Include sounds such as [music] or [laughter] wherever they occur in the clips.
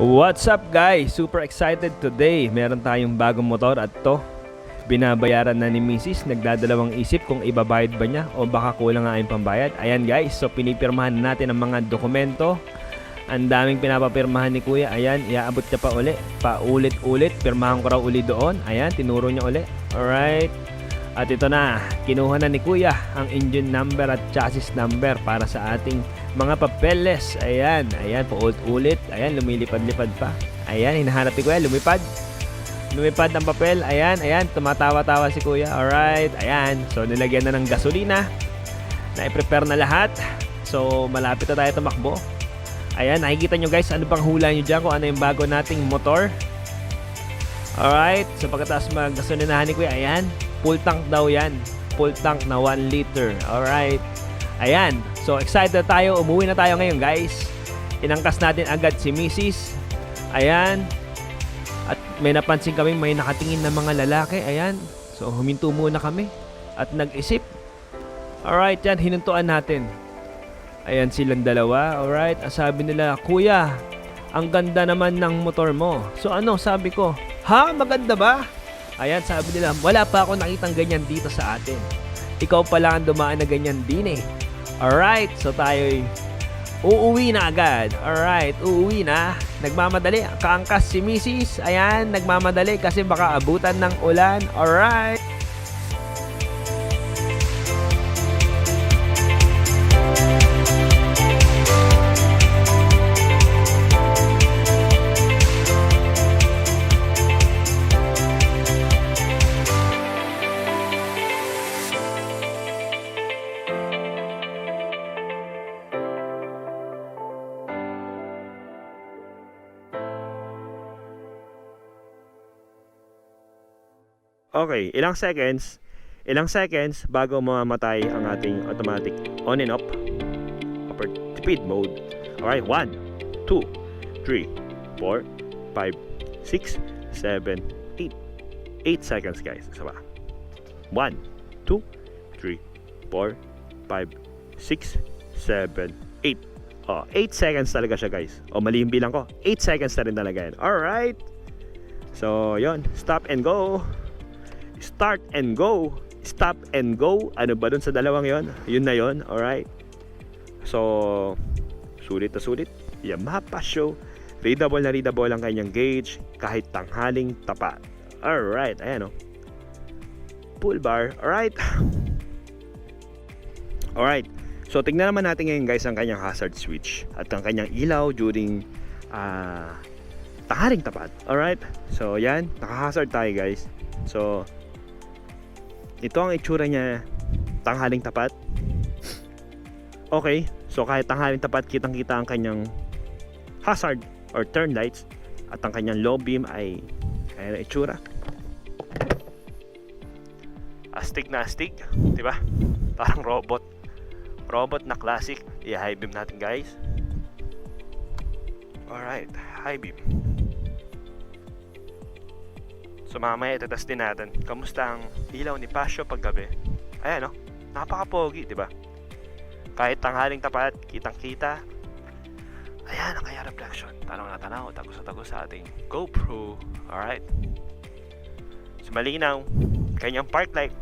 What's up guys? Super excited today. Meron tayong bagong motor at to. Binabayaran na ni Mrs. Nagdadalawang isip kung ibabayad ba niya o baka kulang nga yung pambayad. Ayan guys, so pinipirmahan natin ang mga dokumento. Ang daming pinapapirmahan ni Kuya. Ayan, iaabot niya pa uli. Paulit-ulit. Pirmahan ko raw uli doon. Ayan, tinuro niya uli. Alright. At ito na, kinuha na ni Kuya ang engine number at chassis number para sa ating mga papeles. Ayan, ayan, paulit-ulit. Ayan, lumilipad-lipad pa. Ayan, hinahanap ni Kuya, lumipad. Lumipad ang papel. Ayan, ayan, tumatawa-tawa si Kuya. Alright, ayan. So, nilagyan na ng gasolina. Na-prepare na lahat. So, malapit na tayo tumakbo. Ayan, nakikita nyo guys, ano bang hula nyo dyan kung ano yung bago nating motor. Alright, so pagkatapos maggasolinahan ni Kuya, ayan, full tank daw yan. Full tank na 1 liter. Alright. Ayan, so excited tayo. Umuwi na tayo ngayon guys. Inangkas natin agad si Mrs. Ayan. At may napansin kami may nakatingin na mga lalaki. Ayan. So huminto muna kami. At nag-isip. Alright, yan. Hinuntuan natin. Ayan silang dalawa. Alright. Sabi nila, Kuya, ang ganda naman ng motor mo. So ano, sabi ko, ha? Maganda ba? Ayan, sabi nila, wala pa ako nakitang ganyan dito sa atin. Ikaw pa lang ang dumaan na ganyan din eh. Alright, so tayo'y uuwi na agad. Alright, uuwi na. Nagmamadali. Kaangkas si Mrs. Ayan, nagmamadali kasi baka abutan ng ulan. Alright. Okay, ilang seconds, ilang seconds bago mamamatay ang ating automatic on and off upper speed mode. Alright, 1, 2, 3, 4, 5, 6, 7, 8. 8 seconds guys. Isa pa. 1, 2, 3, 4, 5, 6, 7, 8. Oh, 8 seconds talaga siya guys. O mali yung bilang ko. 8 seconds na rin talaga yan. Alright. So, yon Stop and go start and go. Stop and go. Ano ba dun sa dalawang yon? Yun na yon. Alright. So, sulit na sulit. Yamaha Passion. Readable na readable ang kanyang gauge kahit tanghaling tapat. Alright. Ayan o. Pull bar. Alright. Alright. So, tignan naman natin ngayon guys ang kanyang hazard switch at ang kanyang ilaw during ah tanghaling tapat. Alright. So, yan. Naka-hazard tayo guys. So, ito ang itsura niya tanghaling tapat. Okay, so kahit tanghaling tapat, kitang-kita ang kanyang hazard or turn lights at ang kanyang low beam ay kaya itsura. Astig na astig, di ba? Parang robot. Robot na classic. I-high beam natin guys. Alright, high beam. So mamaya itatas din natin kamusta ang ilaw ni Pasio paggabi. Ayan no, napaka-pogi, di ba? Kahit tanghaling tapat, kitang-kita. Ayan ang kaya reflection. Tanong na tanaw, tagos sa tagos sa ating GoPro. Alright. So malinaw, kanyang park light.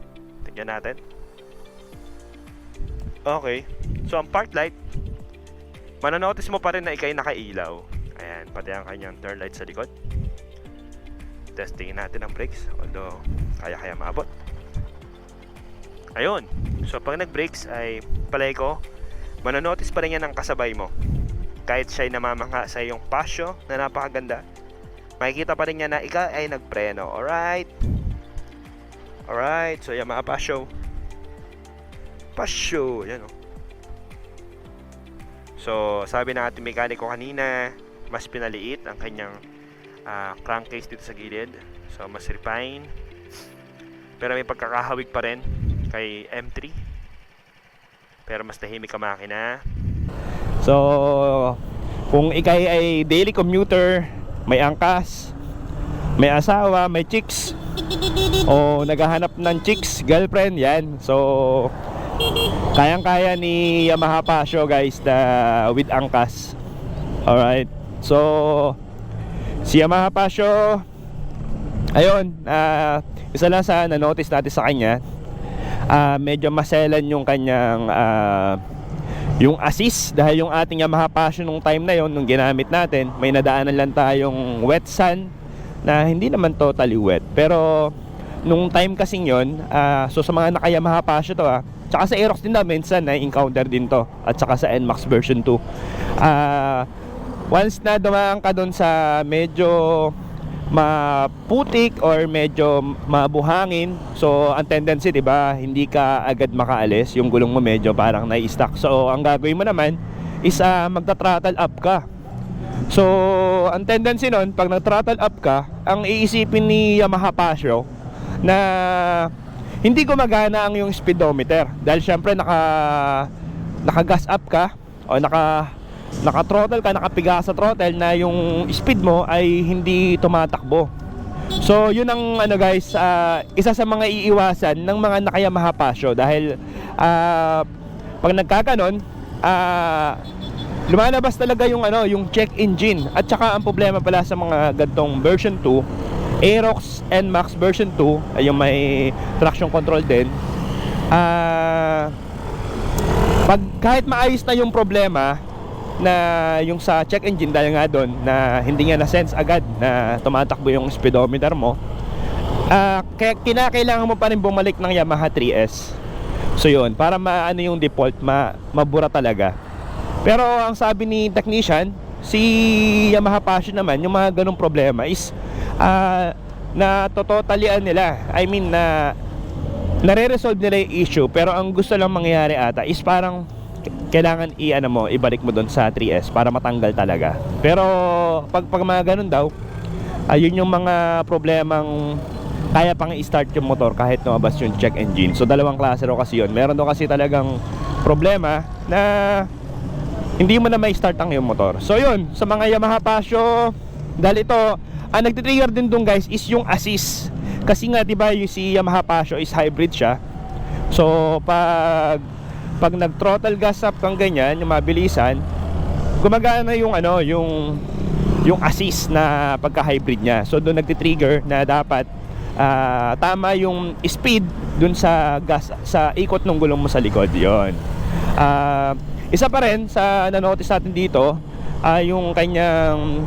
Tignan natin. Okay. So ang park light, mananotice mo pa rin na ikay nakailaw. Ayan, pati ang kanyang turn light sa likod testingin natin ang brakes although kaya-kaya maabot. Ayun. So pag nag-brakes ay palay ko mananotice pa rin yan ng kasabay mo. Kahit siya'y namamangha sa iyong pasyo na napakaganda makikita pa rin niya na ikaw ay nagpreno. Alright? Alright. So yan mga pasyo. Pasyo. Yan o so sabi ng ating mekaniko kanina mas pinaliit ang kanyang uh, crankcase dito sa gilid. So, mas refine. Pero may pagkakahawig pa rin kay M3. Pero mas tahimik ang makina. So, kung ikay ay daily commuter, may angkas, may asawa, may chicks, o naghahanap ng chicks, girlfriend, yan. So, kayang-kaya ni Yamaha Pasio guys na with angkas. Alright. So, Si Yamaha Pasio, ayun, ah, isa lang sa na-notice natin sa kanya, ah, medyo maselan yung kanyang ah, yung assist dahil yung ating Yamaha Passion nung time na yon nung ginamit natin, may nadaanan lang tayong wet sand na hindi naman totally wet. Pero nung time kasing yon, ah, so sa mga naka Yamaha Passion to ah, tsaka sa Aerox din na minsan na encounter din to at saka sa NMAX version 2. Ah, once na dumaan ka doon sa medyo maputik or medyo mabuhangin so ang tendency 'di ba hindi ka agad makaalis. Yung gulong mo medyo parang nai-stuck so ang gagawin mo naman is uh, magta-throttle up ka. So ang tendency nun pag nag-throttle up ka ang iisipin ni Yamaha Pasio na hindi gumagana ang yung speedometer. Dahil syempre naka naka gas up ka o naka naka-throttle ka, nakapiga sa throttle na yung speed mo ay hindi tumatakbo. So, yun ang ano guys, ah, isa sa mga iiwasan ng mga nakayamaha Pasio dahil ah, pag nagkakanon, ah, lumalabas talaga yung ano, yung check engine. At saka ang problema pala sa mga gantong version 2, Aerox NMAX version 2, ay yung may traction control din. Ah, pag kahit maayos na yung problema na yung sa check engine dahil nga doon na hindi niya na-sense agad na tumatakbo yung speedometer mo. Ah kaya kinakailangan mo pa rin bumalik ng Yamaha 3S so yun para maano yung default ma, mabura talaga. Pero ang sabi ni technician si Yamaha Passion naman yung mga ganong problema is ah na totalian nila. I mean na nare-resolve nila yung issue pero ang gusto lang mangyari ata is parang kailangan i-ano mo, ibalik mo doon sa 3S para matanggal talaga. Pero pag pag mga ganun daw, ayun yung mga problemang kaya pang i-start yung motor kahit lumabas yung check engine. So dalawang klase raw kasi yun. Meron daw kasi talagang problema na hindi mo na may start ang iyong motor. So yun, sa mga Yamaha Pasio, dahil ito, ang nagtitrigger din dun guys is yung assist. Kasi nga 'di ba yung si Yamaha Pasio is hybrid siya. So pag pag nag-throttle gas up kang ganyan, yung mabilisan, gumagana yung ano, yung yung assist na pagka-hybrid niya. So doon nagti-trigger na dapat ah, tama yung speed dun sa gas sa ikot ng gulong mo sa likod. 'Yon. Ah, isa pa rin sa na-notice natin dito ay yung kanyang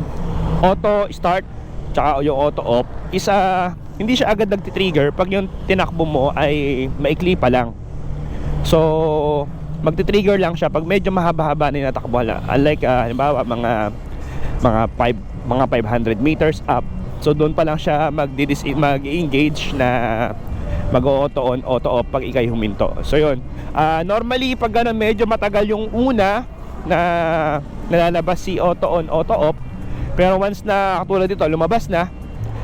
auto start tsaka yung auto off isa hindi siya agad nagti-trigger pag yung tinakbo mo ay maikli pa lang So, magti-trigger lang siya pag medyo mahaba-haba na yung natakbo na. Unlike, uh, halimbawa, mga mga 5 mga 500 meters up. So, doon pa lang siya mag-engage na mag-auto on, auto off pag ikay huminto. So, yun. Uh, normally, pag ganun, medyo matagal yung una na nalalabas si auto on, auto off. Pero once na, katulad dito, lumabas na,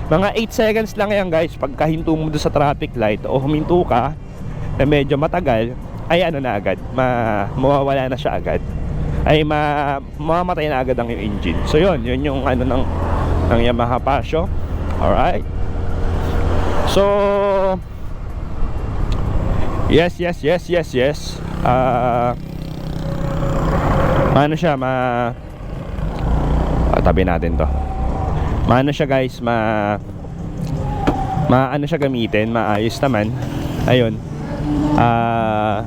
mga 8 seconds lang yan guys pagkahinto mo doon sa traffic light o huminto ka na medyo matagal ay ano na agad ma mawawala na siya agad. Ay ma mamamatay na agad ang yung engine. So yun yun yung ano ng ng Yamaha Pasio alright. So yes yes yes yes yes. Ah ano siya ma ah, tabi natin to. Maano siya guys ma maano siya gamitin maayos naman. Ayun ah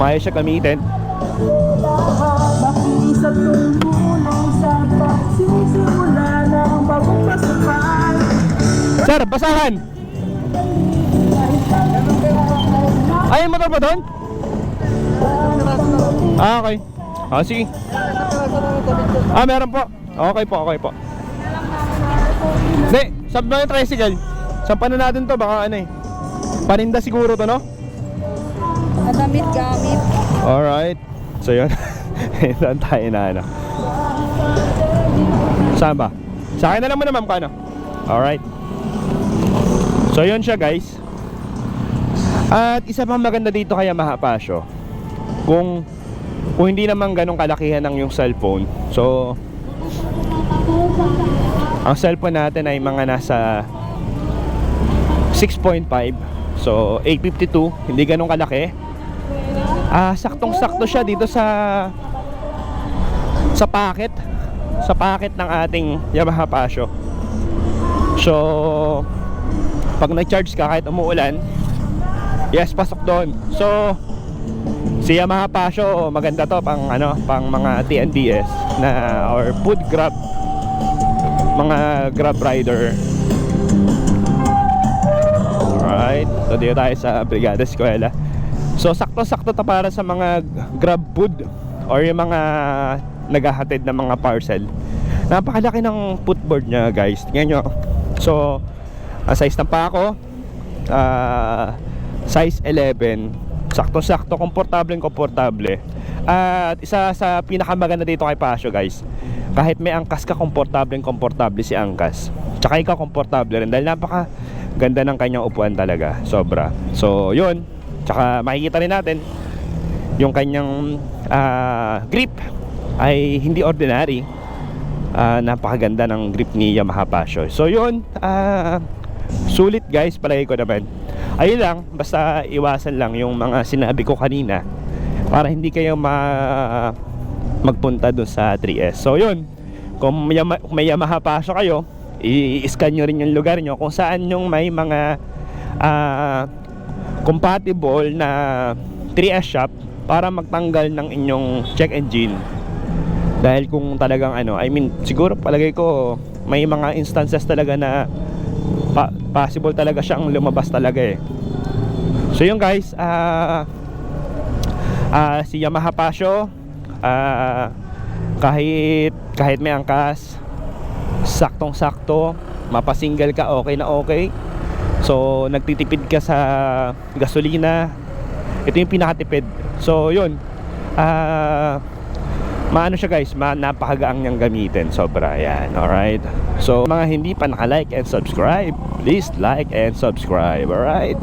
maayos siya gamitin. Sir basahan! Ay motor ba doon? ah okay. Ah sige. Ah meron po. Okay po okay po. Hindi sab na yung tricycle. Sampan na natin to baka ano eh paninda siguro to no? Nadamit gamit Alright. So yun. [laughs] Saan tayo na ano? Saan ba? Sa akin na lang mo na ma'am kano? Alright. So yun siya guys. At isa pang maganda dito kay Yamaha Pasio. Kung kung hindi naman ganong kalakihan ng yung cellphone. So ang cellphone natin ay mga nasa 6.5 So 852 Hindi ganong kalaki ah saktong sakto siya dito sa sa packet sa packet ng ating Yamaha Pasio. So, pag nag-charge ka kahit umuulan, yes, pasok doon. So, si Yamaha Pasio, maganda to pang ano, pang mga TNDS na or food grab mga grab rider. Alright, so dito tayo sa Brigada Eskwela. So sakto-sakto to para sa mga grab food or yung mga naghahatid ng mga parcel. Napakalaki ng footboard niya guys. Tingnan nyo. So, ang size ng pa ako, ah, size 11. Sakto-sakto, komportable komportable. At isa sa pinakamaganda dito kay Pasio guys, kahit may angkas ka, komportable komportable si angkas. Tsaka ikaw komportable rin dahil napaka ganda ng kanyang upuan talaga. Sobra. So, yun. Tsaka makikita rin natin yung kanyang ah, grip ay hindi ordinary. Ah, napakaganda ng grip ni Yamaha Passion. So yun, ah, sulit guys, palagay ko naman. Ayun lang, basta iwasan lang yung mga sinabi ko kanina para hindi kayo ma magpunta dun sa 3S. So yun, kung may, may Yamaha Passion kayo, i-scan nyo rin yung lugar nyo kung saan yung may mga ah, compatible na 3S shop para magtanggal ng inyong check engine. Dahil kung talagang ano I mean siguro palagay ko may mga instances talaga na pa- possible talaga siyang lumabas talaga eh. So yun guys ah ah, si Yamaha Pasio ah, kahit kahit may angkas saktong sakto mapasingle ka okay na okay so nagtitipid ka sa gasolina ito yung pinakatipid so yun ah maano siya guys, ma napakagaang niyang gamitin. Sobra yan. Alright? So, mga hindi pa naka-like and subscribe, please like and subscribe. Alright?